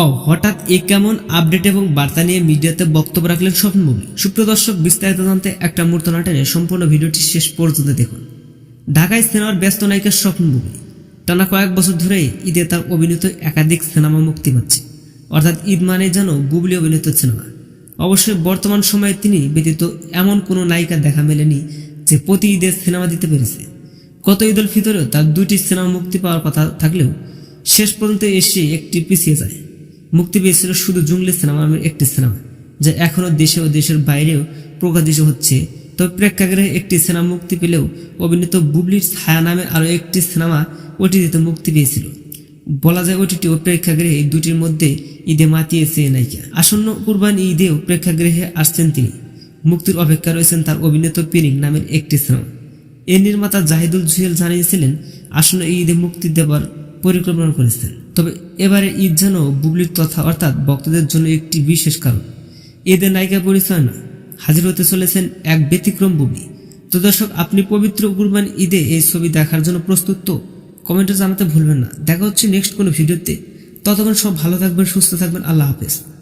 ও, হঠাৎ এ কেমন আপডেট এবং বার্তা নিয়ে মিডিয়াতে বক্তব্য রাখলেন স্বপ্ন সুপ্রিয় দর্শক, বিস্তারিত জানতে একটা মুহূর্ত নাটনে সম্পূর্ণ ভিডিওটি শেষ পর্যন্ত দেখুন। ঢাকায় সিনেমার ব্যস্ত নায়িকা স্বপ্ন টানা কয়েক বছর ধরে ঈদে তার অভিনীত একাধিক সিনেমা মুক্তি পাচ্ছে। অর্থাৎ ঈদ মানে যেন বুবলি অভিনীত সিনেমা। অবশ্যই বর্তমান সময়ে তিনি ব্যতীত এমন কোনো নায়িকা দেখা মেলেনি যে প্রতি ঈদে সিনেমা দিতে পেরেছে। গত ঈদ উল ফিতরেও তার দুটি সিনেমা মুক্তি পাওয়ার কথা থাকলেও শেষ পর্যন্ত এসে একটি পিছিয়ে যায়। মুক্তি পেয়েছিল শুধু জুংলি সিনেমা নামের একটি সিনেমা, যা এখনও দেশে ও দেশের বাইরেও প্রকাশিত হচ্ছে। তবে প্রেক্ষাগৃহে একটি সিনেমা মুক্তি পেলেও অভিনীত বুবলির ছায়া নামে আরও একটি সিনেমা ওটিটিতে মুক্তি পেয়েছিল। বলা যায় ওটিটি ও প্রেক্ষাগৃহে দুটির মধ্যে ঈদে মাতিয়েছে নায়িকা। আসন্ন কুরবানি ঈদেও প্রেক্ষাগৃহে আসছেন তিনি। মুক্তির অপেক্ষা রয়েছেন তার অভিনীত পিরিং নামের একটি সিনেমা। এর নির্মাতা জাহিদুল জুহেল জানিয়েছিলেন, আসন্ন ঈদে মুক্তি দেবার পরিকল্পনা করেছেন। তবে এবারে ঈদ যেন বুবলির তথা অর্থাৎ ভক্তদের জন্য একটি বিশেষ কারণ। ঈদের নায়িকা পরিচয় না হাজির হতে চলেছেন এক ব্যতিক্রম বুবলি। তো দর্শক, আপনি পবিত্র কুরবান ঈদে এই ছবি দেখার জন্য প্রস্তুত তো? কমেন্টে জানাতে ভুলবেন না। দেখা হচ্ছে নেক্সট কোনো ভিডিওতে। ততক্ষণ সব ভালো থাকবেন, সুস্থ থাকবেন। আল্লাহ হাফেজ।